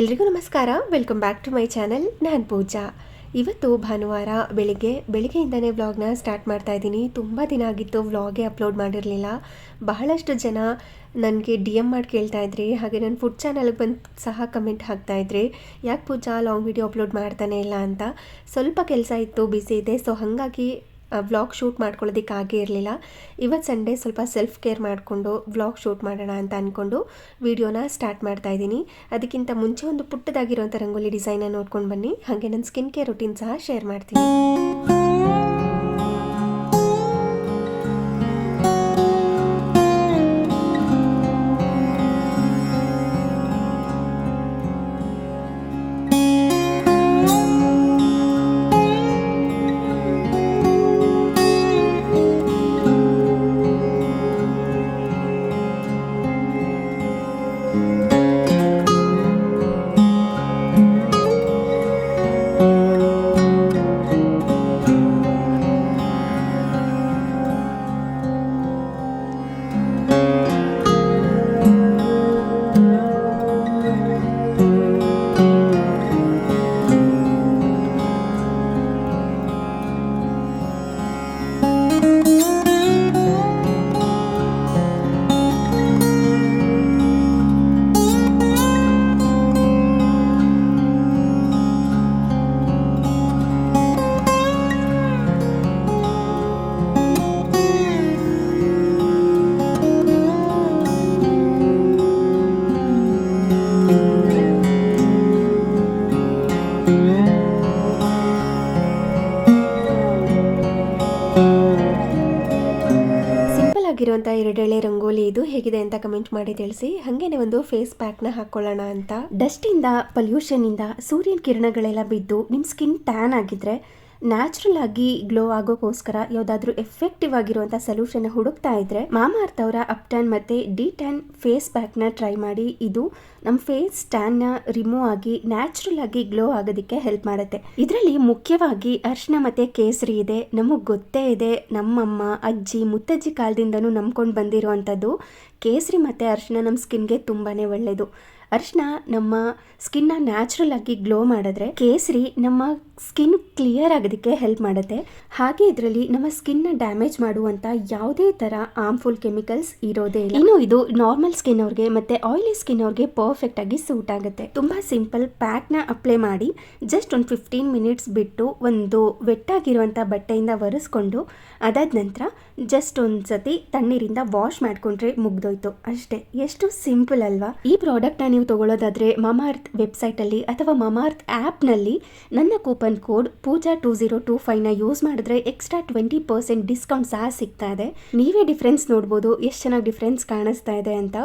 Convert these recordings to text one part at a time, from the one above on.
ಎಲ್ರಿಗೂ ನಮಸ್ಕಾರ. Welcome back to my channel ನಾನು ಪೂಜಾ. ಇವತ್ತು ಭಾನುವಾರ ಬೆಳಿಗ್ಗೆ, ಬೆಳಿಗ್ಗೆಯಿಂದನೇ ವ್ಲಾಗ್ನ ಸ್ಟಾರ್ಟ್ ಮಾಡ್ತಾ ಇದ್ದೀನಿ. ತುಂಬ ದಿನ ಆಗಿತ್ತು ವ್ಲಾಗೇ ಅಪ್ಲೋಡ್ ಮಾಡಿರಲಿಲ್ಲ. ಬಹಳಷ್ಟು ಜನ ನನಗೆ ಡಿ ಎಂ ಮಾಡಿ ಕೇಳ್ತಾಯಿದ್ರಿ ಹಾಗೆ ನನ್ನ ಫುಡ್ ಚಾನಲ್ಗೆ ಬಂದು ಸಹ ಕಮೆಂಟ್ ಹಾಕ್ತಾ ಇದ್ರಿ, ಯಾಕೆ ಪೂಜಾ ಲಾಂಗ್ ವಿಡಿಯೋ ಅಪ್ಲೋಡ್ ಮಾಡ್ತಾನೆ ಇಲ್ಲ ಅಂತ. ಸ್ವಲ್ಪ ಕೆಲಸ ಇತ್ತು ಬಿಸಿ ಇದೆ ಸೊ ಹಾಗಾಗಿ ವ್ಲಾಗ್ ಶೂಟ್ ಮಾಡ್ಕೊಳ್ಳೋದಕ್ಕೆ ಆಗೇ ಇರಲಿಲ್ಲ. ಇವತ್ತು ಸಂಡೇ ಸ್ವಲ್ಪ ಸೆಲ್ಫ್ ಕೇರ್ ಮಾಡಿಕೊಂಡು ವ್ಲಾಗ್ ಶೂಟ್ ಮಾಡೋಣ ಅಂತ ಅಂದ್ಕೊಂಡು ವೀಡಿಯೋನ ಸ್ಟಾರ್ಟ್ ಮಾಡ್ತಾ ಇದ್ದೀನಿ. ಅದಕ್ಕಿಂತ ಮುಂಚೆ ಒಂದು ಪುಟ್ಟದಾಗಿರುವಂಥ ರಂಗೋಲಿ ಡಿಸೈನ ನೋಡ್ಕೊಂಡು ಬನ್ನಿ. ಹಾಗೆ ನನ್ನ ಸ್ಕಿನ್ ಕೇರ್ ರುಟೀನ್ ಸಹ ಶೇರ್ ಮಾಡ್ತೀನಿ. ಎರಡೆಳೆ ರಂಗೋಲಿ ಇದು ಹೇಗಿದೆ ಅಂತ ಕಮೆಂಟ್ ಮಾಡಿ ತಿಳಿಸಿ. ಹಾಗೇನೆ ಒಂದು ಫೇಸ್ ಪ್ಯಾಕ್ನ ಹಾಕೊಳ್ಳೋಣ ಅಂತ. ಡಸ್ಟ್ ಇಂದ ಪೊಲ್ಯೂಷನ್ ಇಂದ ಸೂರ್ಯನ ಕಿರಣಗಳೆಲ್ಲ ಬಿದ್ದು ನಿಮ್ಮ ಸ್ಕಿನ್ ಟ್ಯಾನ್ ಆಗಿದ್ರೆ ನ್ಯಾಚುರಲ್ ಆಗಿ ಗ್ಲೋ ಆಗೋಕ್ಕೋಸ್ಕರ ಯಾವುದಾದ್ರೂ ಎಫೆಕ್ಟಿವ್ ಆಗಿರುವಂಥ ಸೊಲ್ಯೂಷನ್ ಹುಡುಕ್ತಾ ಇದ್ರೆ ಮಾಮಾ ಅರ್ತ್ ಅವರ ಅಪ್ ಟ್ಯಾನ್ ಮತ್ತು ಡಿ ಟ್ಯಾನ್ ಫೇಸ್ ಪ್ಯಾಕ್ನ ಟ್ರೈ ಮಾಡಿ ಇದು ನಮ್ಮ ಫೇಸ್ ಟ್ಯಾನ್ನ ರಿಮೂವ್ ಆಗಿ ನ್ಯಾಚುರಲ್ ಆಗಿ ಗ್ಲೋ ಆಗೋದಕ್ಕೆ ಹೆಲ್ಪ್ ಮಾಡುತ್ತೆ. ಇದರಲ್ಲಿ ಮುಖ್ಯವಾಗಿ ಅರ್ಶಿನ ಮತ್ತೆ ಕೇಸರಿ ಇದೆ, ನಮಗೆ ಗೊತ್ತೇ ಇದೆ ನಮ್ಮಮ್ಮ, ಅಜ್ಜಿ, ಮುತ್ತಜ್ಜಿ ಕಾಲದಿಂದನೂ ನಂಬ್ಕೊಂಡು ಬಂದಿರುವಂಥದ್ದು ಕೇಸರಿ ಮತ್ತು ಅರ್ಶಿನ ನಮ್ಮ ಸ್ಕಿನ್ಗೆ ತುಂಬಾ ಒಳ್ಳೆಯದು ಅರಿಶಿನ ನಮ್ಮ ಸ್ಕಿನ್ನ ನ್ಯಾಚುರಲ್ ಆಗಿ ಗ್ಲೋ ಮಾಡಿದ್ರೆ ಕೇಸರಿ ನಮ್ಮ ಸ್ಕಿನ್ ಕ್ಲಿಯರ್ ಆಗೋದಕ್ಕೆ ಹೆಲ್ಪ್ ಮಾಡುತ್ತೆ. ಹಾಗೆ ಇದರಲ್ಲಿ ನಮ್ಮ ಸ್ಕಿನ್ನ ಡ್ಯಾಮೇಜ್ ಮಾಡುವಂಥ ಯಾವುದೇ ಥರ ಹಾರ್ಮ್ಫುಲ್ ಕೆಮಿಕಲ್ಸ್ ಇರೋದೇ ಇಲ್ಲ. ಇನ್ನು ಇದು ನಾರ್ಮಲ್ ಸ್ಕಿನ್ ಅವ್ರಿಗೆ ಮತ್ತು ಆಯಿಲಿ ಸ್ಕಿನ್ ಅವ್ರಿಗೆ ಪರ್ಫೆಕ್ಟ್ ಆಗಿ ಸೂಟ್ ಆಗುತ್ತೆ. ತುಂಬ ಸಿಂಪಲ್ ಪ್ಯಾಕ್ನ ಅಪ್ಲೈ ಮಾಡಿ ಜಸ್ಟ್ ಒಂದು ಫಿಫ್ಟೀನ್ ಮಿನಿಟ್ಸ್ ಬಿಟ್ಟು ಒಂದು ವೆಟ್ಟಾಗಿರುವಂಥ ಬಟ್ಟೆಯಿಂದ ಒರೆಸ್ಕೊಂಡು ಅದಾದ ನಂತರ ಜಸ್ಟ್ ಒಂದು ಸತಿ ತಣ್ಣೀರಿಂದ ವಾಶ್ ಮಾಡ್ಕೊಂಡ್ರೆ ಮುಗ್ದೋಯ್ತು. ಅಷ್ಟೇ, ಎಷ್ಟು ಸಿಂಪಲ್ ಅಲ್ವಾ? ಈ ಪ್ರಾಡಕ್ಟ್ನ ನೀವು ತಗೊಳ್ಳೋದಾದ್ರೆ ಮಮಾರ್ತ್ ವೆಬ್ಸೈಟಲ್ಲಿ ಅಥವಾ ಮಮಾರ್ತ್ ಆ್ಯಪ್ನಲ್ಲಿ ನನ್ನ coupon code Pooja two zero two ಫೈವ್ನ use ಮಾಡಿದ್ರೆ ಎಕ್ಸ್ಟ್ರಾ ಟ್ವೆಂಟಿ ಪರ್ಸೆಂಟ್ ಡಿಸ್ಕೌಂಟ್ ಸಹ ಸಿಗ್ತಾ ಇದೆ. ನೀವೇ ಡಿಫ್ರೆನ್ಸ್ ನೋಡ್ಬೋದು, ಎಷ್ಟು ಚೆನ್ನಾಗಿ ಡಿಫ್ರೆನ್ಸ್ ಕಾಣಿಸ್ತಾ ಇದೆ ಅಂತ.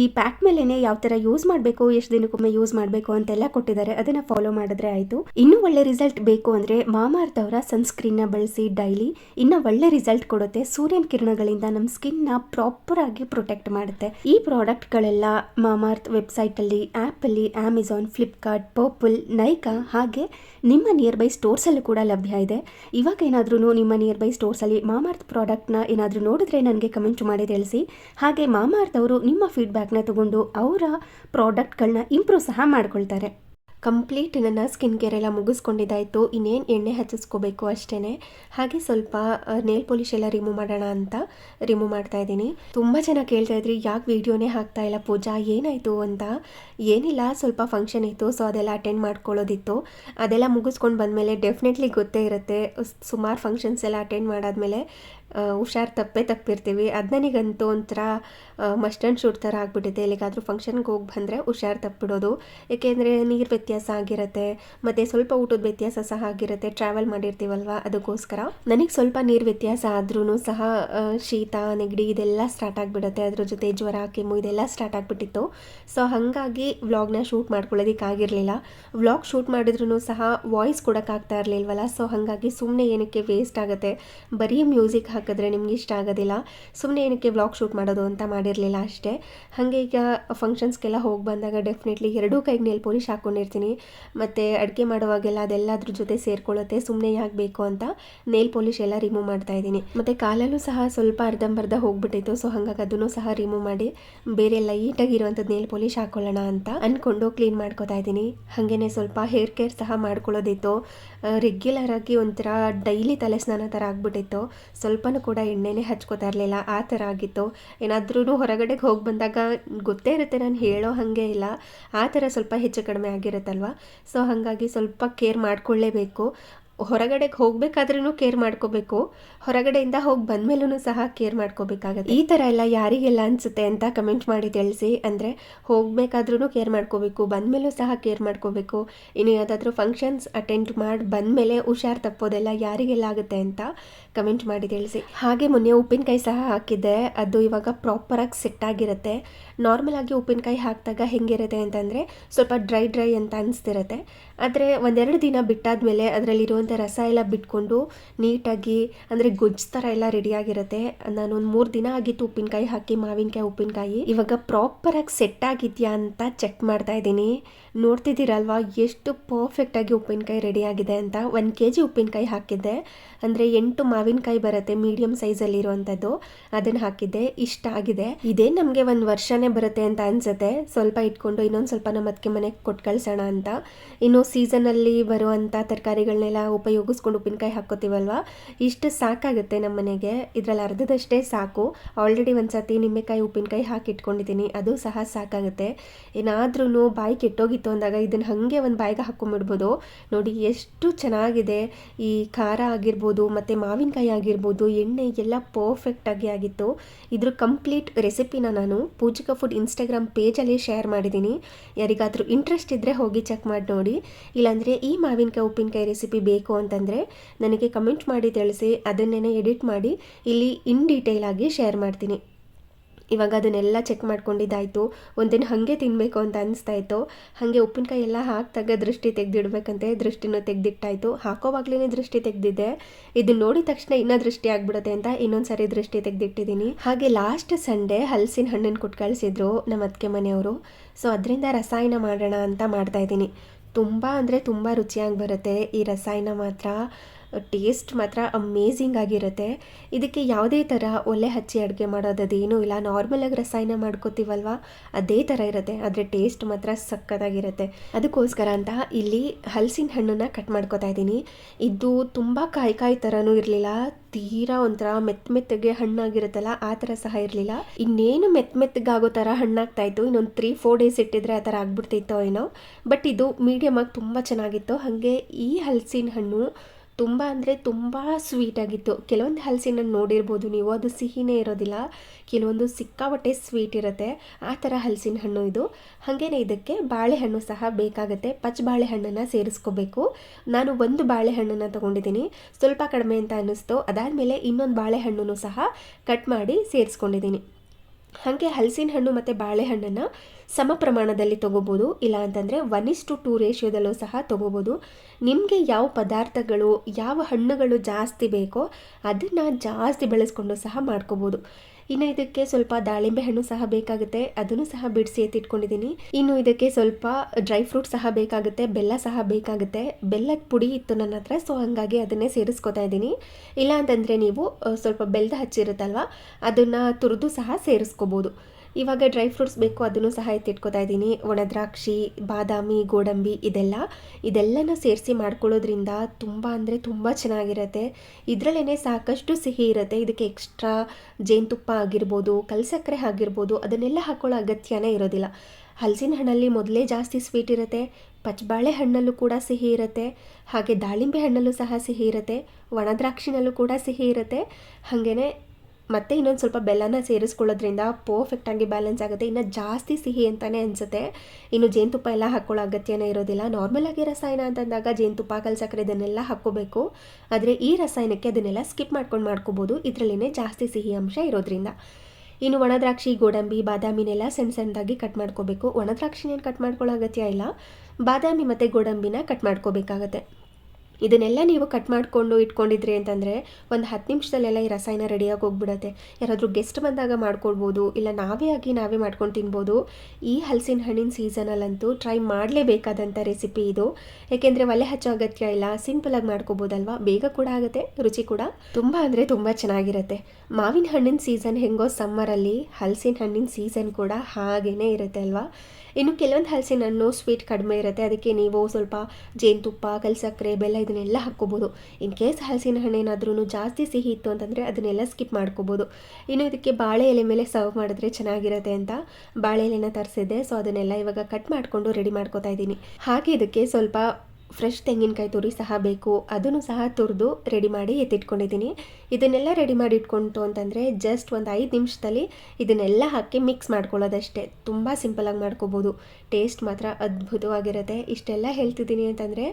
ಈ ಪ್ಯಾಕ್ ಮೇಲೇ ಯಾವ ಥರ ಯೂಸ್ ಮಾಡಬೇಕು, ಎಷ್ಟು ದಿನಕ್ಕೊಮ್ಮೆ ಯೂಸ್ ಮಾಡಬೇಕು ಅಂತೆಲ್ಲ ಕೊಟ್ಟಿದ್ದಾರೆ. ಅದನ್ನು ಫಾಲೋ ಮಾಡಿದ್ರೆ ಆಯಿತು. ಇನ್ನೂ ಒಳ್ಳೆ ರಿಸಲ್ಟ್ ಬೇಕು ಅಂದರೆ ಮಾಮಾರ್ತ್ ಅವರ ಸನ್ಸ್ಕ್ರೀನ್ನ ಬಳಸಿ ಡೈಲಿ ಇನ್ನೂ ಒಳ್ಳೆ ರಿಸಲ್ಟ್ ಕೊಡುತ್ತೆ ಸೂರ್ಯನ ಕಿರಣಗಳಿಂದ ನಮ್ಮ ಸ್ಕಿನ್ನ ಪ್ರಾಪರ್ ಆಗಿ ಪ್ರೊಟೆಕ್ಟ್ ಮಾಡುತ್ತೆ. ಈ ಪ್ರಾಡಕ್ಟ್ಗಳೆಲ್ಲ ಮಾಮಾರ್ತ್ ವೆಬ್ಸೈಟಲ್ಲಿ ಆ್ಯಪಲ್ಲಿ ಅಮೆಝಾನ್ ಫ್ಲಿಪ್ಕಾರ್ಟ್ ಪರ್ಪಲ್ ನೈಕಾ ಹಾಗೆ ನಿಮ್ಮ ನಿಯರ್ ಬೈ ಸ್ಟೋರ್ಸಲ್ಲೂ ಕೂಡ ಲಭ್ಯ ಇದೆ. ಇವಾಗ ಏನಾದರೂ ನಿಮ್ಮ ನಿಯರ್ ಬೈ ಸ್ಟೋರ್ಸಲ್ಲಿ ಮಾಮಾರ್ತ್ ಪ್ರಾಡಕ್ಟ್ನ ಏನಾದರೂ ನೋಡಿದ್ರೆ ನನಗೆ ಕಮೆಂಟ್ ಮಾಡಿ ತಿಳಿಸಿ. ಹಾಗೆ ಮಾಮಾರ್ತ್ ಅವರು ನಿಮ್ಮ ಫೀಡ್ಬ್ಯಾಕ್ನ ತಗೊಂಡು ಅವರ ಪ್ರಾಡಕ್ಟ್ಗಳನ್ನ ಇಂಪ್ರೂವ್ ಸಹ ಮಾಡ್ಕೊಳ್ತಾರೆ. ಕಂಪ್ಲೀಟ್ ನನ್ನ ಸ್ಕಿನ್ ಕೇರ್ ಎಲ್ಲ ಮುಗಿಸ್ಕೊಂಡಿದ್ದಾಯಿತು, ಇನ್ನೇನು ಎಣ್ಣೆ ಹಚ್ಚಿಸ್ಕೋಬೇಕು ಅಷ್ಟೇ ಹಾಗೆ ಸ್ವಲ್ಪ ನೇಲ್ ಪಾಲಿಶ್ ಎಲ್ಲ ರಿಮೂವ್ ಮಾಡೋಣ ಅಂತ ರಿಮೂವ್ ಮಾಡ್ತಾ ಇದ್ದೀನಿ. ತುಂಬ ಜನ ಕೇಳ್ತಾ ಇದ್ರಿ, ಯಾಕೆ ವೀಡಿಯೋನೇ ಹಾಕ್ತಾ ಇಲ್ಲ ಪೂಜಾ, ಏನಾಯಿತು ಅಂತ. ಏನಿಲ್ಲ, ಸ್ವಲ್ಪ ಫಂಕ್ಷನ್ ಇತ್ತು ಸೊ ಅದೆಲ್ಲ ಅಟೆಂಡ್ ಮಾಡ್ಕೊಳ್ಳೋದಿತ್ತು. ಅದೆಲ್ಲ ಮುಗಿಸ್ಕೊಂಡು ಬಂದಮೇಲೆ ಡೆಫಿನೆಟ್ಲಿ ಗೊತ್ತೇ ಇರುತ್ತೆ, ಸುಮಾರು ಫಂಕ್ಷನ್ಸ್ ಎಲ್ಲ ಅಟೆಂಡ್ ಮಾಡಾದ್ಮೇಲೆ. ಹುಷಾರು ತಪ್ಪೇ ತಪ್ಪಿರ್ತೀವಿ. ಅದು ನನಗಂತೂ ಒಂಥರ ಮಸ್ಟನ್ ಶೂಟ್ ಥರ ಆಗಿಬಿಟ್ಟಿದೆ. ಎಲ್ಲಿಗಾದರೂ ಫಂಕ್ಷನ್ಗೆ ಹೋಗಿ ಬಂದರೆ ಹುಷಾರು ತಪ್ಪಿಡೋದು. ಏಕೆಂದರೆ ನೀರು ವ್ಯತ್ಯಾಸ ಆಗಿರುತ್ತೆ. ಮತ್ತು ಸ್ವಲ್ಪ ಊಟದ ವ್ಯತ್ಯಾಸ ಸಹ ಆಗಿರುತ್ತೆ. ಟ್ರಾವೆಲ್ ಮಾಡಿರ್ತೀವಲ್ವ? ಅದಕ್ಕೋಸ್ಕರ. ನನಗೆ ಸ್ವಲ್ಪ ನೀರು ವ್ಯತ್ಯಾಸ ಆದ್ರೂ ಸಹ ಶೀತ, ನೆಗಡಿ ಇದೆಲ್ಲ ಸ್ಟಾರ್ಟ್ ಆಗಿಬಿಡುತ್ತೆ. ಅದ್ರ ಜೊತೆ ಜ್ವರ, ಕೆಮ್ಮು ಇದೆಲ್ಲ ಸ್ಟಾರ್ಟ್ ಆಗಿಬಿಟ್ಟಿತ್ತು. ಸೊ ಹಾಗಾಗಿ ವ್ಲಾಗ್ನ ಶೂಟ್ ಮಾಡ್ಕೊಳ್ಳೋದಕ್ಕಾಗಿರಲಿಲ್ಲ ವ್ಲಾಗ್ ಶೂಟ್ ಮಾಡಿದ್ರೂ ಸಹ ವಾಯ್ಸ್ ಕೊಡೋಕ್ಕಾಗ್ತಾ ಇರಲಿಲ್ವಲ್ಲ? ಸೊ ಹಾಗಾಗಿ ಸುಮ್ಮನೆ ಏನಕ್ಕೆ ವೇಸ್ಟ್ ಆಗುತ್ತೆ? ಬರೀ ಮ್ಯೂಸಿಕ್ ಹಾಕಿ ಹಾಕಿದ್ರೆ ನಿಮ್ಗೆ ಇಷ್ಟ ಆಗೋದಿಲ್ಲ. ಸುಮ್ಮನೆ ಏನಕ್ಕೆ ಬ್ಲಾಗ್ ಶೂಟ್ ಮಾಡೋದು ಅಂತ ಮಾಡಿರಲಿಲ್ಲ ಅಷ್ಟೇ. ಹಾಗೆ ಈಗ ಫಂಕ್ಷನ್ಸ್ಗೆಲ್ಲ ಹೋಗಿ ಬಂದಾಗ ಡೆಫಿನೆಟ್ಲಿ ಎರಡೂ ಕೈಗೆ ನೇಲ್ ಹಾಕೊಂಡಿರ್ತೀನಿ. ಹಾಕ್ಕೊಂಡಿರ್ತೀನಿ ಮತ್ತು ಅಡುಗೆ ಮಾಡುವಾಗೆಲ್ಲ ಅದೆಲ್ಲದ್ರ ಜೊತೆ ಸೇರ್ಕೊಳ್ಳುತ್ತೆ. ಸುಮ್ಮನೆ ಯಾಕೆ ಬೇಕು ಅಂತ ನೇಲ್ ಪೋಲಿಷ್ ಎಲ್ಲ ರಿಮೂವ್ ಮಾಡ್ತಾ ಇದ್ದೀನಿ. ಮತ್ತು ಕಾಲಲ್ಲೂ ಸಹ ಸ್ವಲ್ಪ ಅರ್ಧಂಬರ್ಧ ಹೋಗ್ಬಿಟ್ಟಿತ್ತು. ಸೊ ಹಾಗಾಗಿ ಅದನ್ನು ಸಹ ರಿಮೂವ್ ಮಾಡಿ ಬೇರೆ ಲೈಟಾಗಿರುವಂಥದ್ದು ನೇಲ್ ಪೋಲಿಷ್ ಹಾಕೊಳ್ಳೋಣ ಅಂತ ಅಂದ್ಕೊಂಡು ಕ್ಲೀನ್ ಮಾಡ್ಕೊತಾ ಇದ್ದೀನಿ. ಹಾಗೇನೆ ಸ್ವಲ್ಪ ಹೇರ್ ಕೇರ್ ಸಹ ಮಾಡ್ಕೊಳ್ಳೋದಿತ್ತು. ರೆಗ್ಯುಲರ್ ಆಗಿ ಒಂಥರ ಡೈಲಿ ತಲೆ ಸ್ನಾನ ಥರ ಆಗ್ಬಿಟ್ಟಿತ್ತು. ಸ್ವಲ್ಪನೂ ಕೂಡ ಎಣ್ಣೆನೇ ಹಚ್ಕೋತಾ ಇರಲಿಲ್ಲ. ಆ ಥರ ಆಗಿತ್ತು. ಏನಾದ್ರೂ ಹೊರಗಡೆಗೆ ಹೋಗಿ ಬಂದಾಗ ಗೊತ್ತೇ ಇರುತ್ತೆ, ನಾನು ಹೇಳೋ ಹಾಗೆ ಇಲ್ಲ. ಆ ಥರ ಸ್ವಲ್ಪ ಹೆಚ್ಚು ಕಡಿಮೆ ಆಗಿರುತ್ತಲ್ವ? ಸೊ ಹಾಗಾಗಿ ಸ್ವಲ್ಪ ಕೇರ್ ಮಾಡಿಕೊಳ್ಳೇಬೇಕು. ಹೊರಗಡೆಗೆ ಹೋಗ್ಬೇಕಾದ್ರೂ ಕೇರ್ ಮಾಡ್ಕೋಬೇಕು. ಹೊರಗಡೆಯಿಂದ ಹೋಗಿ ಬಂದ್ಮೇಲೂ ಸಹ ಕೇರ್ ಮಾಡ್ಕೋಬೇಕಾಗತ್ತೆ. ಈ ಥರ ಎಲ್ಲ ಯಾರಿಗೆಲ್ಲ ಅನಿಸುತ್ತೆ ಅಂತ ಕಮೆಂಟ್ ಮಾಡಿ ತಿಳಿಸಿ. ಅಂದರೆ ಹೋಗಬೇಕಾದ್ರೂ ಕೇರ್ ಮಾಡ್ಕೋಬೇಕು. ಬಂದಮೇಲೂ ಸಹ ಕೇರ್ ಮಾಡ್ಕೋಬೇಕು. ಇನ್ನು ಯಾವುದಾದ್ರೂ ಫಂಕ್ಷನ್ಸ್ ಅಟೆಂಡ್ ಮಾಡಿ ಬಂದಮೇಲೆ ಹುಷಾರು ತಪ್ಪೋದೆಲ್ಲ ಯಾರಿಗೆಲ್ಲ ಆಗುತ್ತೆ ಅಂತ ಕಮೆಂಟ್ ಮಾಡಿ ತಿಳಿಸಿ. ಹಾಗೆ ಮೊನ್ನೆ ಉಪ್ಪಿನಕಾಯಿ ಸಹ ಹಾಕಿದ್ದೆ. ಅದು ಇವಾಗ ಪ್ರಾಪರಾಗಿ ಸೆಟ್ ಆಗಿರುತ್ತೆ. ನಾರ್ಮಲ್ ಆಗಿ ಉಪ್ಪಿನಕಾಯಿ ಹಾಕಿದಾಗ ಹೆಂಗಿರುತ್ತೆ ಅಂತಂದರೆ ಸ್ವಲ್ಪ ಡ್ರೈ ಡ್ರೈ ಅಂತ ಅನಿಸ್ತಿರುತ್ತೆ. ಆದರೆ ಒಂದೆರಡು ದಿನ ಬಿಟ್ಟಾದಮೇಲೆ ಅದರಲ್ಲಿರುವಂಥ ರಸ ಎಲ್ಲ ಬಿಟ್ಕೊಂಡು ನೀಟಾಗಿ, ಅಂದರೆ ಗೊಜ್ಜು ಥರ ಎಲ್ಲ ರೆಡಿಯಾಗಿರುತ್ತೆ ಒಂದು ಮೂರು ದಿನ ಆಗಿತ್ತು ಉಪ್ಪಿನಕಾಯಿ ಹಾಕಿ, ಮಾವಿನಕಾಯಿ, ಉಪ್ಪಿನಕಾಯಿ. ಇವಾಗ ಪ್ರಾಪರಾಗಿ ಸೆಟ್ ಆಗಿದೆಯಾ ಅಂತ ಚೆಕ್ ಮಾಡ್ತಾ ಇದ್ದೀನಿ. ನೋಡ್ತಿದ್ದೀರಲ್ವಾ ಎಷ್ಟು ಪರ್ಫೆಕ್ಟಾಗಿ ಉಪ್ಪಿನಕಾಯಿ ರೆಡಿಯಾಗಿದೆ ಅಂತ. ಒಂದು ಕೆ ಜಿ ಉಪ್ಪಿನಕಾಯಿ ಹಾಕಿದ್ದೆ. ಅಂದರೆ ಎಂಟು ಮಾವಿನಕಾಯಿ ಬರುತ್ತೆ ಮೀಡಿಯಮ್ ಸೈಜಲ್ಲಿರುವಂಥದ್ದು ಅದನ್ನು ಹಾಕಿದ್ದೆ. ಇಷ್ಟ ಆಗಿದೆ. ಇದೇ ನಮಗೆ ಒಂದು ವರ್ಷನೇ ಬರುತ್ತೆ ಅಂತ ಅನಿಸುತ್ತೆ. ಸ್ವಲ್ಪ ಇಟ್ಕೊಂಡು ಇನ್ನೊಂದು ಸ್ವಲ್ಪ ನಮ್ಮ ಅದಕ್ಕೆ ಮನೆಗೆ ಕೊಟ್ಟು ಕಳ್ಸೋಣ ಅಂತ. ಇನ್ನು ಸೀಸನಲ್ಲಿ ಬರುವಂಥ ತರಕಾರಿಗಳನ್ನೆಲ್ಲ ಉಪಯೋಗಿಸ್ಕೊಂಡು ಉಪ್ಪಿನಕಾಯಿ ಹಾಕೋತೀವಲ್ವ ಇಷ್ಟು ಸಾಕಾಗುತ್ತೆ ನಮ್ಮ ಮನೆಗೆ. ಇದರಲ್ಲಿ ಅರ್ಧದಷ್ಟೇ ಸಾಕು. ಆಲ್ರೆಡಿ ಒಂದು ಸರ್ತಿ ನಿಂಬೆಕಾಯಿ, ಉಪ್ಪಿನಕಾಯಿ ಹಾಕಿ ಇಟ್ಕೊಂಡಿದ್ದೀನಿ. ಅದು ಸಹ ಸಾಕಾಗುತ್ತೆ. ಏನಾದ್ರೂ ಬಾಯಿ ಕೆಟ್ಟೋಗಿತ್ತು ಅಂದಾಗ ಇದನ್ನು ಹಾಗೆ ಒಂದು ಬಾಯಿಗೆ ಹಾಕ್ಕೊಂಬಿಡ್ಬೋದು. ನೋಡಿ ಎಷ್ಟು ಚೆನ್ನಾಗಿದೆ. ಈ ಖಾರ ಆಗಿರ್ಬೋದು, ಮತ್ತು ಮಾವಿನಕಾಯಿ ಆಗಿರ್ಬೋದು, ಎಣ್ಣೆ ಎಲ್ಲ ಪರ್ಫೆಕ್ಟಾಗಿ ಆಗಿತ್ತು. ಇದ್ರ ಕಂಪ್ಲೀಟ್ ರೆಸಿಪಿನ ನಾನು ಪೂಜಿಕಾ ಫುಡ್ ಇನ್ಸ್ಟಾಗ್ರಾಮ್ ಪೇಜಲ್ಲಿ ಶೇರ್ ಮಾಡಿದ್ದೀನಿ. ಯಾರಿಗಾದರೂ ಇಂಟ್ರೆಸ್ಟ್ ಇದ್ದರೆ ಹೋಗಿ ಚೆಕ್ ಮಾಡಿ ನೋಡಿ. ಇಲ್ಲಾಂದರೆ ಈ ಮಾವಿನಕಾಯಿ, ಉಪ್ಪಿನಕಾಯಿ ರೆಸಿಪಿ ಬೇಕು ಅಂತಂದರೆ ನನಗೆ ಕಮೆಂಟ್ ಮಾಡಿ ತಿಳಿಸಿ ಅದನ್ನೇ ಎಡಿಟ್ ಮಾಡಿ ಇಲ್ಲಿ ಇನ್ ಡೀಟೇಲ್ ಆಗಿ ಶೇರ್ ಮಾಡ್ತೀನಿ. ಇವಾಗ ಅದನ್ನೆಲ್ಲ ಚೆಕ್ ಮಾಡ್ಕೊಂಡಿದ್ದಾಯಿತು, ಒಂದಿನ ಹಾಗೆ ತಿನ್ನಬೇಕು ಅಂತ ಅನಿಸ್ತಾ ಇತ್ತು. ಹಾಗೆ ಉಪ್ಪಿನಕಾಯಿ ಎಲ್ಲ ಹಾಕಿದಾಗ ದೃಷ್ಟಿ ತೆಗೆದಿಡ್ಬೇಕಂತೆ, ದೃಷ್ಟಿನೂ ತೆಗೆದಿಟ್ಟಾಯಿತು. ಹಾಕೋವಾಗ್ಲೇ ದೃಷ್ಟಿ ತೆಗೆದಿದ್ದೆ. ಇದು ನೋಡಿದ ತಕ್ಷಣ ಇನ್ನೂ ದೃಷ್ಟಿ ಆಗ್ಬಿಡುತ್ತೆ ಅಂತ ಇನ್ನೊಂದು ಸಾರಿ ದೃಷ್ಟಿ ತೆಗೆದಿಟ್ಟಿದ್ದೀನಿ. ಹಾಗೆ ಲಾಸ್ಟ್ ಸಂಡೇ ಹಲಸಿನ ಹಣ್ಣನ್ನು ಕೊಟ್ಟು ಕಳಿಸಿದ್ರು ನಮ್ಮ ಅದಕ್ಕೆ ಮನೆಯವರು. ಸೊ ಅದರಿಂದ ರಸಾಯನ ಮಾಡೋಣ ಅಂತ ಮಾಡ್ತಾಯಿದ್ದೀನಿ ತುಂಬ ಅಂದರೆ ತುಂಬ ರುಚಿಯಾಗಿ ಬರುತ್ತೆ ಈ ರಸಾಯನ ಮಾತ್ರ. ಟೇಸ್ಟ್ ಮಾತ್ರ ಅಮೇಝಿಂಗ್ ಆಗಿರುತ್ತೆ. ಇದಕ್ಕೆ ಯಾವುದೇ ಥರ ಒಲೆ ಹಚ್ಚಿ ಅಡುಗೆ ಮಾಡೋದದೇನೂ ಇಲ್ಲ. ನಾರ್ಮಲಾಗಿ ರಸಾಯನ ಮಾಡ್ಕೋತೀವಲ್ವ? ಅದೇ ಥರ ಇರುತ್ತೆ. ಆದರೆ ಟೇಸ್ಟ್ ಮಾತ್ರ ಸಕ್ಕತ್ತಾಗಿರುತ್ತೆ ಅದಕ್ಕೋಸ್ಕರ ಅಂತ ಇಲ್ಲಿ ಹಲಸಿನ ಹಣ್ಣನ್ನು ಕಟ್ ಮಾಡ್ಕೋತಾ ಇದ್ದೀನಿ. ಇದು ತುಂಬ ಕಾಯಿ ಕಾಯಿ ಥರನೂ ಇರಲಿಲ್ಲ. ತೀರಾ ಒಂಥರ ಮೆತ್ತ ಮೆತ್ತಗೆ ಹಣ್ಣಾಗಿರುತ್ತಲ್ಲ, ಆ ಥರ ಸಹ ಇರಲಿಲ್ಲ. ಇನ್ನೇನು ಮೆತ್ತ ಮೆತ್ತಗಾಗೋ ಥರ ಹಣ್ಣಾಗ್ತಾ ಇತ್ತು. ಇನ್ನೊಂದು ತ್ರೀ ಫೋರ್ ಡೇಸ್ ಇಟ್ಟಿದ್ರೆ ಆ ಥರ ಆಗ್ಬಿಡ್ತಿತ್ತೋ ಏನೋ. ಬಟ್ ಇದು ಮೀಡಿಯಮ್ ಆಗಿ ತುಂಬ ಚೆನ್ನಾಗಿತ್ತು. ಹಾಗೆ ಈ ಹಲಸಿನ ಹಣ್ಣು ತುಂಬ ಅಂದರೆ ತುಂಬ ಸ್ವೀಟಾಗಿತ್ತು ಕೆಲವೊಂದು ಹಲಸಿನ ನೋಡಿರ್ಬೋದು ನೀವು, ಅದು ಸಿಹಿನೇ ಇರೋದಿಲ್ಲ. ಕೆಲವೊಂದು ಸಿಕ್ಕಾಪಟ್ಟೆ ಸ್ವೀಟ್ ಇರುತ್ತೆ. ಆ ಥರ ಹಲಸಿನ ಹಣ್ಣು ಇದು. ಹಾಗೇನೆ ಇದಕ್ಕೆ ಬಾಳೆಹಣ್ಣು ಸಹ ಬೇಕಾಗುತ್ತೆ. ಪಚ್ಚ ಬಾಳೆಹಣ್ಣನ್ನು ಸೇರಿಸ್ಕೋಬೇಕು. ನಾನು ಒಂದು ಬಾಳೆಹಣ್ಣನ್ನು ತೊಗೊಂಡಿದ್ದೀನಿ. ಸ್ವಲ್ಪ ಕಡಿಮೆ ಅಂತ ಅನ್ನಿಸ್ತು. ಅದಾದಮೇಲೆ ಇನ್ನೊಂದು ಬಾಳೆಹಣ್ಣು ಸಹ ಕಟ್ ಮಾಡಿ ಸೇರಿಸ್ಕೊಂಡಿದ್ದೀನಿ. ಹಾಗೆ ಹಲಸಿನ ಹಣ್ಣು ಮತ್ತು ಬಾಳೆಹಣ್ಣನ್ನು ಸಮ ಪ್ರಮಾಣದಲ್ಲಿ ತೊಗೋಬೋದು ಇಲ್ಲ ಅಂತಂದರೆ ಒನ್ ಇಸ್ ಟು ಟೂ ರೇಷಿಯೋದಲ್ಲೂ ಸಹ ತೊಗೋಬೋದು. ನಿಮಗೆ ಯಾವ ಪದಾರ್ಥಗಳು, ಯಾವ ಹಣ್ಣುಗಳು ಜಾಸ್ತಿ ಬೇಕೋ ಅದನ್ನು ಜಾಸ್ತಿ ಬೆಳೆಸ್ಕೊಂಡು ಸಹ ಮಾಡ್ಕೋಬೋದು. ಇನ್ನು ಇದಕ್ಕೆ ಸ್ವಲ್ಪ ದಾಳಿಂಬೆ ಹಣ್ಣು ಸಹ ಬೇಕಾಗುತ್ತೆ, ಅದನ್ನು ಸಹ ಬಿಡಿಸಿ ಎತ್ತಿಟ್ಕೊಂಡಿದ್ದೀನಿ. ಇನ್ನು ಇದಕ್ಕೆ ಸ್ವಲ್ಪ ಡ್ರೈ ಫ್ರೂಟ್ ಸಹ ಬೇಕಾಗುತ್ತೆ, ಬೆಲ್ಲ ಸಹ ಬೇಕಾಗುತ್ತೆ. ಬೆಲ್ಲದ ಪುಡಿ ಇತ್ತು ನನ್ನ ಹತ್ರ ಸೊ ಹಂಗಾಗಿ ಅದನ್ನೇ ಸೇರಿಸ್ಕೊತಾ ಇದ್ದೀನಿ. ಇಲ್ಲ ಅಂತಂದರೆ ನೀವು ಸ್ವಲ್ಪ ಬೆಲ್ಲದ ಹಚ್ಚಿರುತ್ತಲ್ವ ಅದನ್ನು ತುರಿದು ಸಹ ಸೇರಿಸ್ಕೋಬೋದು. ಇವಾಗ ಡ್ರೈ ಫ್ರೂಟ್ಸ್ ಬೇಕು ಅದನ್ನು ಸಹ ಎತ್ತಿಟ್ಕೋತಾ ಇದ್ದೀನಿ. ಒಣದ್ರಾಕ್ಷಿ ಬಾದಾಮಿ, ಗೋಡಂಬಿ ಇದೆಲ್ಲ. ಇದೆಲ್ಲನ ಸೇರಿಸಿ ಮಾಡ್ಕೊಳ್ಳೋದ್ರಿಂದ ತುಂಬ ಅಂದರೆ ತುಂಬ ಚೆನ್ನಾಗಿರುತ್ತೆ. ಇದರಲ್ಲೇ ಸಾಕಷ್ಟು ಸಿಹಿ ಇರುತ್ತೆ. ಇದಕ್ಕೆ ಎಕ್ಸ್ಟ್ರಾ ಜೇನುತುಪ್ಪ ಆಗಿರ್ಬೋದು, ಕಲ್ಸಕ್ಕರೆ ಆಗಿರ್ಬೋದು, ಅದನ್ನೆಲ್ಲ ಹಾಕೊಳ್ಳೋ ಅಗತ್ಯನೇ ಇರೋದಿಲ್ಲ. ಹಲಸಿನ ಹಣ್ಣಲ್ಲಿ ಮೊದಲೇ ಜಾಸ್ತಿ ಸ್ವೀಟ್ ಇರುತ್ತೆ. ಪಚ್ಚಬಾಳೆ ಹಣ್ಣಲ್ಲೂ ಕೂಡ ಸಿಹಿ ಇರುತ್ತೆ. ಹಾಗೆ ದಾಳಿಂಬೆ ಹಣ್ಣಲ್ಲೂ ಸಹ ಸಿಹಿ ಇರುತ್ತೆ. ಒಣದ್ರಾಕ್ಷಿನಲ್ಲೂ ಕೂಡ ಸಿಹಿ ಇರುತ್ತೆ. ಹಾಗೆಯೇ ಮತ್ತೆ ಇನ್ನೊಂದು ಸ್ವಲ್ಪ ಬೆಲ್ಲನ ಸೇರಿಸ್ಕೊಳ್ಳೋದ್ರಿಂದ ಪರ್ಫೆಕ್ಟಾಗಿ ಬ್ಯಾಲೆನ್ಸ್ ಆಗುತ್ತೆ. ಇನ್ನು ಜಾಸ್ತಿ ಸಿಹಿ ಅಂತಲೇ ಅನಿಸುತ್ತೆ. ಇನ್ನು ಜೇನುತುಪ್ಪ ಎಲ್ಲ ಹಾಕ್ಕೊಳ್ಳೋ ಅಗತ್ಯನೇ ಇರೋದಿಲ್ಲ. ನಾರ್ಮಲಾಗಿ ರಸಾಯನ ಅಂತಂದಾಗ ಜೇನುತುಪ್ಪ ಕಲ್ಸಕ್ಕರೆ ಇದನ್ನೆಲ್ಲ ಹಾಕ್ಕೋಬೇಕು. ಆದರೆ ಈ ರಸಾಯನಕ್ಕೆ ಅದನ್ನೆಲ್ಲ ಸ್ಕಿಪ್ ಮಾಡ್ಕೊಂಡು ಮಾಡ್ಕೋಬೋದು. ಇದರಲ್ಲಿನೇ ಜಾಸ್ತಿ ಸಿಹಿ ಅಂಶ ಇರೋದ್ರಿಂದ. ಇನ್ನು ಒಣ ದ್ರಾಕ್ಷಿ ಗೋಡಂಬಿ ಬಾದಾಮಿನೆಲ್ಲ ಸಣ್ಣ ಸಣ್ಣದಾಗಿ ಕಟ್ ಮಾಡ್ಕೋಬೇಕು. ಒಣ ದ್ರಾಕ್ಷಿನೇನು ಕಟ್ ಮಾಡ್ಕೊಳ್ಳೋ ಅಗತ್ಯ ಇಲ್ಲ. ಬಾದಾಮಿ ಮತ್ತು ಗೋಡಂಬಿನ ಕಟ್ ಮಾಡ್ಕೋಬೇಕಾಗತ್ತೆ. ಇದನ್ನೆಲ್ಲ ನೀವು ಕಟ್ ಮಾಡಿಕೊಂಡು ಇಟ್ಕೊಂಡಿದ್ರಿ ಅಂತಂದರೆ ಒಂದು ಹತ್ತು ನಿಮಿಷದಲ್ಲೆಲ್ಲ ಈ ರಸಾಯನ ರೆಡಿಯಾಗಿ ಹೋಗ್ಬಿಡತ್ತೆ. ಯಾರಾದರೂ ಗೆಸ್ಟ್ ಬಂದಾಗ ಮಾಡ್ಕೊಡ್ಬೋದು ಇಲ್ಲ ನಾವೇ ಆಗಿ ನಾವೇ ಮಾಡ್ಕೊಂಡು ತಿನ್ಬೋದು, ಈ ಹಲಸಿನ ಹಣ್ಣಿನ ಸೀಸನಲ್ಲಂತೂ ಟ್ರೈ ಮಾಡಲೇಬೇಕಾದಂಥ ರೆಸಿಪಿ ಇದು. ಏಕೆಂದರೆ ಒಲೆ ಹಚ್ಚೋ ಅಗತ್ಯ ಇಲ್ಲ ಸಿಂಪಲಾಗಿ ಮಾಡ್ಕೋಬೋದಲ್ವಾ? ಬೇಗ ಕೂಡ ಆಗುತ್ತೆ, ರುಚಿ ಕೂಡ. ತುಂಬ ಅಂದರೆ ತುಂಬ ಚೆನ್ನಾಗಿರುತ್ತೆ. ಮಾವಿನ ಹಣ್ಣಿನ ಸೀಸನ್ ಹೆಂಗೋ ಸಮ್ಮರಲ್ಲಿ ಹಲಸಿನ ಹಣ್ಣಿನ ಸೀಸನ್ ಕೂಡ ಹಾಗೇ ಇರುತ್ತೆ ಅಲ್ವಾ? ಇನ್ನು ಕೆಲವೊಂದು ಹಲಸಿನ ಹಣ್ಣು ಸ್ವೀಟ್ ಕಡಿಮೆ ಇರುತ್ತೆ, ಅದಕ್ಕೆ ನೀವು ಸ್ವಲ್ಪ ಜೇನುತುಪ್ಪ ಕಲ್ಸಕ್ಕರೆ ಬೆಲ್ಲ ಇದನ್ನೆಲ್ಲ ಹಾಕ್ಕೋಬೋದು. ಇನ್ ಕೇಸ್ ಹಲಸಿನ ಹಣ್ಣು ಏನಾದ್ರೂ ಜಾಸ್ತಿ ಸಿಹಿ ಇತ್ತು ಅಂತಂದರೆ ಅದನ್ನೆಲ್ಲ ಸ್ಕಿಪ್ ಮಾಡ್ಕೋಬೋದು. ಇನ್ನು ಇದಕ್ಕೆ ಬಾಳೆ ಎಲೆ ಮೇಲೆ ಸರ್ವ್ ಮಾಡಿದ್ರೆ ಚೆನ್ನಾಗಿರುತ್ತೆ ಅಂತ ಬಾಳೆ ಎಲೆನ ತರಿಸಿದ್ದೆ. ಸೊ ಅದನ್ನೆಲ್ಲ ಇವಾಗ ಕಟ್ ಮಾಡಿಕೊಂಡು ರೆಡಿ ಮಾಡ್ಕೋತಾ ಇದ್ದೀನಿ. ಹಾಗೆ ಇದಕ್ಕೆ ಸ್ವಲ್ಪ ಫ್ರೆಶ್ ತೆಂಗಿನಕಾಯಿ ತುರಿ ಸಹ ಬೇಕು. ಅದನ್ನು ಸಹ ತುರಿದು ರೆಡಿ ಮಾಡಿ ಎತ್ತಿಟ್ಕೊಂಡಿದ್ದೀನಿ. ಇದನ್ನೆಲ್ಲ ರೆಡಿ ಮಾಡಿ ಇಟ್ಕೊಂಡು ಅಂತಂದರೆ ಜಸ್ಟ್ ಒಂದು ಐದು ನಿಮಿಷದಲ್ಲಿ ಇದನ್ನೆಲ್ಲ ಹಾಕಿ ಮಿಕ್ಸ್ ಮಾಡ್ಕೊಳ್ಳೋದಷ್ಟೇ. ತುಂಬ ಸಿಂಪಲಾಗಿ ಮಾಡ್ಕೋಬೋದು. ಟೇಸ್ಟ್ ಮಾತ್ರ ಅದ್ಭುತವಾಗಿರುತ್ತೆ. ಇಷ್ಟೆಲ್ಲ ಹೇಳ್ತಿದ್ದೀನಿ ಅಂತಂದರೆ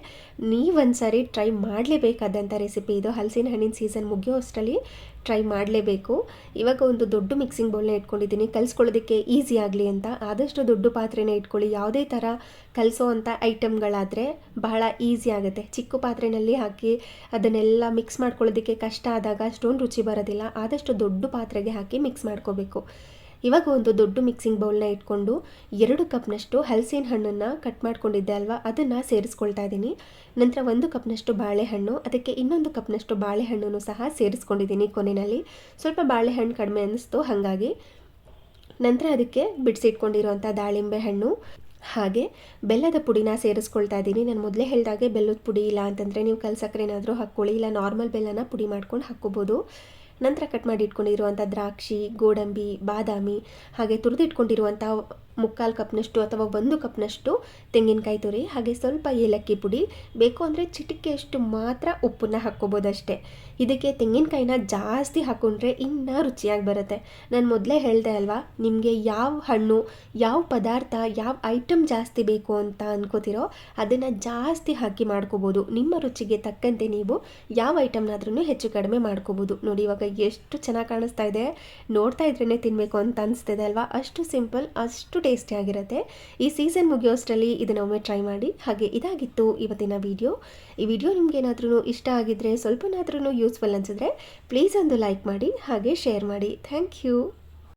ನೀವೊಂದು ಸಾರಿ ಟ್ರೈ ಮಾಡಲೇಬೇಕಾದಂಥ ರೆಸಿಪಿ ಇದು. ಹಲಸಿನ ಹಣ್ಣಿನ ಸೀಸನ್ ಮುಗಿಯೋ ಅಷ್ಟರಲ್ಲಿ ಟ್ರೈ ಮಾಡಲೇಬೇಕು. ಇವಾಗ ಒಂದು ದೊಡ್ಡ ಮಿಕ್ಸಿಂಗ್ ಬೌಲ್ನ ಇಟ್ಕೊಂಡಿದ್ದೀನಿ. ಕಲಿಸ್ಕೊಳ್ಳೋದಕ್ಕೆ ಈಸಿ ಆಗಲಿ ಅಂತ. ಆದಷ್ಟು ದೊಡ್ಡ ಪಾತ್ರೆನ ಇಟ್ಕೊಳ್ಳಿ. ಯಾವುದೇ ಥರ ಕಲಿಸೋ ಅಂಥ ಐಟಮ್ಗಳಾದರೆ ಬಹಳ ಈಸಿ ಆಗುತ್ತೆ. ಚಿಕ್ಕ ಪಾತ್ರೆಯಲ್ಲಿ ಹಾಕಿ ಅದನ್ನೆಲ್ಲ ಮಿಕ್ಸ್ ಮಾಡ್ಕೊಳ್ಳೋದಕ್ಕೆ ಕಷ್ಟ ಆದಾಗ ಅಷ್ಟೊಂದು ರುಚಿ ಬರೋದಿಲ್ಲ. ಆದಷ್ಟು ದೊಡ್ಡ ಪಾತ್ರೆಗೆ ಹಾಕಿ ಮಿಕ್ಸ್ ಮಾಡ್ಕೋಬೇಕು. ಇವಾಗ ಒಂದು ದೊಡ್ಡ ಮಿಕ್ಸಿಂಗ್ ಬೌಲ್ನ ಇಟ್ಕೊಂಡು ಎರಡು ಕಪ್ನಷ್ಟು ಹಲಸಿನ ಹಣ್ಣನ್ನು ಕಟ್ ಮಾಡ್ಕೊಂಡಿದ್ದೆ ಅಲ್ವಾ? ಅದನ್ನು ಸೇರಿಸ್ಕೊಳ್ತಾ ಇದ್ದೀನಿ. ನಂತರ ಒಂದು ಕಪ್ನಷ್ಟು ಬಾಳೆಹಣ್ಣು, ಅದಕ್ಕೆ ಇನ್ನೊಂದು ಕಪ್ನಷ್ಟು ಬಾಳೆಹಣ್ಣನ್ನು ಸಹ ಸೇರಿಸ್ಕೊಂಡಿದ್ದೀನಿ ಕೊನೆಯಲ್ಲಿ. ಸ್ವಲ್ಪ ಬಾಳೆಹಣ್ಣು ಕಡಿಮೆ ಅನ್ನಿಸ್ತು ಹಾಗಾಗಿ ನಂತರ ಅದಕ್ಕೆ ಬಿಡಿಸಿಟ್ಕೊಂಡಿರುವಂಥ ದಾಳಿಂಬೆ ಹಣ್ಣು ಹಾಗೆ ಬೆಲ್ಲದ ಪುಡಿನ ಸೇರಿಸ್ಕೊಳ್ತಾ ಇದ್ದೀನಿ. ನಾನು ಮೊದಲೇ ಹೇಳಿದಾಗೆ ಬೆಲ್ಲದ ಪುಡಿ ಇಲ್ಲ ಅಂತಂದರೆ ನೀವು ಕಲ್ಸಕ್ಕರೆ ಏನಾದರೂ ಹಾಕ್ಕೊಳ್ಳಿ, ಇಲ್ಲ ನಾರ್ಮಲ್ ಬೆಲ್ಲನ ಪುಡಿ ಮಾಡ್ಕೊಂಡು ಹಾಕ್ಕೋಬೋದು. ನಂತರ ಕಟ್ ಮಾಡಿ ಇಟ್ಕೊಂಡಿರುವಂಥ ದ್ರಾಕ್ಷಿ, ಗೋಡಂಬಿ, ಬಾದಾಮಿ ಹಾಗೆ ತುರಿದಿಟ್ಕೊಂಡಿರುವಂಥ ಮುಕ್ಕಾಲು ಕಪ್ನಷ್ಟು ಅಥವಾ ಒಂದು ಕಪ್ನಷ್ಟು ತೆಂಗಿನಕಾಯಿ ತುರಿ, ಹಾಗೆ ಸ್ವಲ್ಪ ಏಲಕ್ಕಿ ಪುಡಿ. ಬೇಕು ಅಂದರೆ ಚಿಟಿಕೆಯಷ್ಟು ಮಾತ್ರ ಉಪ್ಪನ್ನ ಹಾಕ್ಕೋಬೋದಷ್ಟೇ. ಇದಕ್ಕೆ ತೆಂಗಿನಕಾಯಿನ ಜಾಸ್ತಿ ಹಾಕ್ಕೊಂಡ್ರೆ ಇನ್ನೂ ರುಚಿಯಾಗಿ ಬರುತ್ತೆ. ನಾನು ಮೊದಲೇ ಹೇಳಿದೆ ಅಲ್ವಾ, ನಿಮಗೆ ಯಾವ ಹಣ್ಣು, ಯಾವ ಪದಾರ್ಥ, ಯಾವ ಐಟಮ್ ಜಾಸ್ತಿ ಬೇಕು ಅಂತ ಅನ್ಕೋತಿರೋ ಅದನ್ನು ಜಾಸ್ತಿ ಹಾಕಿ ಮಾಡ್ಕೋಬೋದು. ನಿಮ್ಮ ರುಚಿಗೆ ತಕ್ಕಂತೆ ನೀವು ಯಾವ ಐಟಮ್ನಾದ್ರೂ ಹೆಚ್ಚು ಕಡಿಮೆ ಮಾಡ್ಕೋಬೋದು. ನೋಡಿ, ಇವಾಗ ಎಷ್ಟು ಚೆನ್ನಾಗಿ ಕಾಣಿಸ್ತಾ ಇದೆ. ನೋಡ್ತಾ ಇದ್ರೇ ತಿನ್ನಬೇಕು ಅಂತ ಅನಿಸ್ತಿದೆ ಅಲ್ವಾ? ಅಷ್ಟು ಸಿಂಪಲ್, ಅಷ್ಟು ಟೇಸ್ಟಿಯಾಗಿರುತ್ತೆ ಈ ಸೀಸನ್ ಮುಗಿಯೋಷ್ಟರಲ್ಲಿ ಇದನ್ನು ಒಮ್ಮೆ ಟ್ರೈ ಮಾಡಿ. ಹಾಗೆ ಇದಾಗಿತ್ತು ಇವತ್ತಿನ ವಿಡಿಯೋ. ಈ ವಿಡಿಯೋ ನಿಮಗೇನಾದ್ರೂ ಇಷ್ಟ ಆಗಿದ್ದರೆ ಸ್ವಲ್ಪನಾದ್ರೂ ಯೂಸ್ಫುಲ್ ಅನಿಸಿದ್ರೆ, ಪ್ಲೀಸ್ ಒಂದು ಲೈಕ್ ಮಾಡಿ, ಹಾಗೆ ಶೇರ್ ಮಾಡಿ. Thank you.